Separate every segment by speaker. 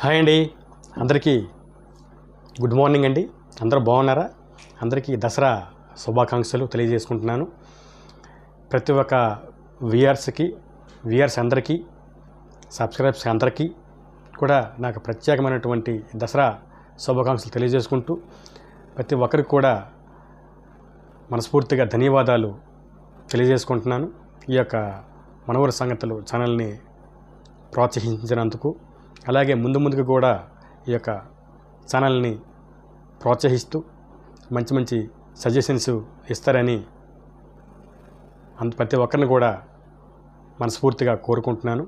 Speaker 1: Hi అండి. అందరికీ good morning అండి. అందరూ బాగున్నారా? అందరికీ దసరా శుభాకాంక్షలు తెలియజేసుకుంటున్నాను. ప్రతి ఒక్క వియర్స్కి వియర్స్ అందరికీ సబ్స్క్రైబ్స్ అందరికీ కూడా నాకు ప్రత్యేకమైనటువంటి దసరా శుభాకాంక్షలు తెలియజేసుకుంటూ ప్రతి ఒక్కరికి కూడా మనస్ఫూర్తిగా ధన్యవాదాలు తెలియజేసుకుంటున్నాను. ఈ యొక్క మనవర సంగతులు ఛానల్ని ప్రోత్సహించినందుకు అలాగే ముందు ముందుకు కూడా ఈ యొక్క ఛానల్ని ప్రోత్సహిస్తూ మంచి మంచి సజెషన్స్ ఇస్తారని అంత ప్రతి ఒక్కరిని కూడా మనస్ఫూర్తిగా కోరుకుంటున్నాను.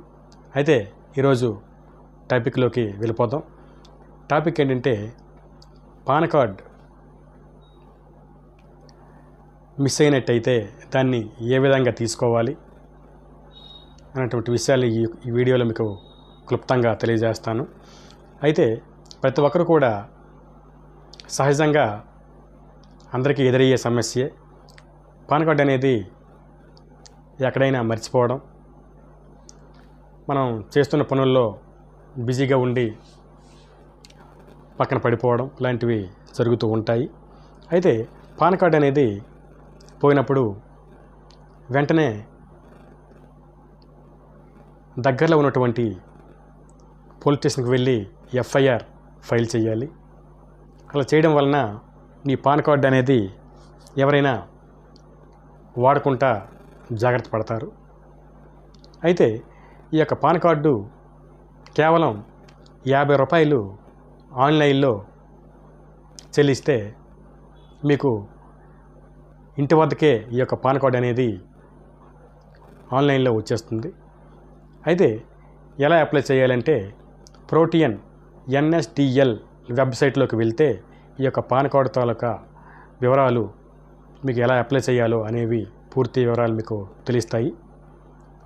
Speaker 1: అయితే ఈరోజు టాపిక్లోకి వెళ్ళిపోదాం. టాపిక్ ఏంటంటే పాన్ కార్డ్ మిస్ అయినట్టయితే దాన్ని ఏ విధంగా తీసుకోవాలి అనేటువంటి విషయాలు ఈ ఈ వీడియోలో మీకు క్లుప్తంగా తెలియజేస్తాను. అయితే ప్రతి ఒక్కరు కూడా సహజంగా అందరికీ ఎదురయ్యే సమస్యే. పాన్ కార్డ్ అనేది ఎక్కడైనా మర్చిపోవడం. మనం చేస్తున్న పనుల్లో బిజీగా ఉండి పక్కన పడిపోవడం లాంటివి జరుగుతూ ఉంటాయి. అయితే పాన్ కార్డ్ అనేది పోయినప్పుడు వెంటనే దగ్గరలో ఉన్నటువంటి పోలీస్ స్టేషన్కి వెళ్ళి ఎఫ్ఐఆర్ ఫైల్ చేయాలి. అలా చేయడం వలన మీ పాన్ కార్డు అనేది ఎవరైనా వాడకుండా జాగ్రత్త పడతారు. అయితే ఈ యొక్క పాన్ కార్డు కేవలం యాభై రూపాయలు ఆన్లైన్లో చెల్లిస్తే మీకు ఇంటి వద్దకే ఈ యొక్క పాన్ కార్డ్ అనేది ఆన్లైన్లో వచ్చేస్తుంది. అయితే ఎలా అప్లై చేయాలంటే ప్రోటియన్ ఎన్ఎస్డిఎల్ వెబ్సైట్లోకి వెళ్తే ఈ యొక్క పాన్ కార్డు తాలూకా వివరాలు మీకు ఎలా అప్లై చేయాలో అనేవి పూర్తి వివరాలు మీకు తెలుస్తాయి.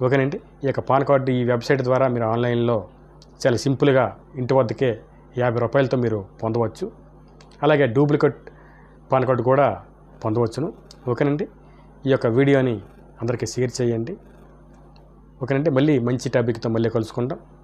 Speaker 1: ఓకేనండి? ఈ యొక్క పాన్ కార్డు ఈ వెబ్సైట్ ద్వారా మీరు ఆన్లైన్లో చాలా సింపుల్గా ఇంటి వద్దకే యాభై రూపాయలతో మీరు పొందవచ్చు. అలాగే డూప్లికేట్ పాన్ కార్డు కూడా పొందవచ్చును. ఓకేనండి? ఈ యొక్క వీడియోని అందరికీ షేర్ చేయండి. ఓకేనండి? మళ్ళీ మంచి టాపిక్తో మళ్ళీ కలుసుకుందాం.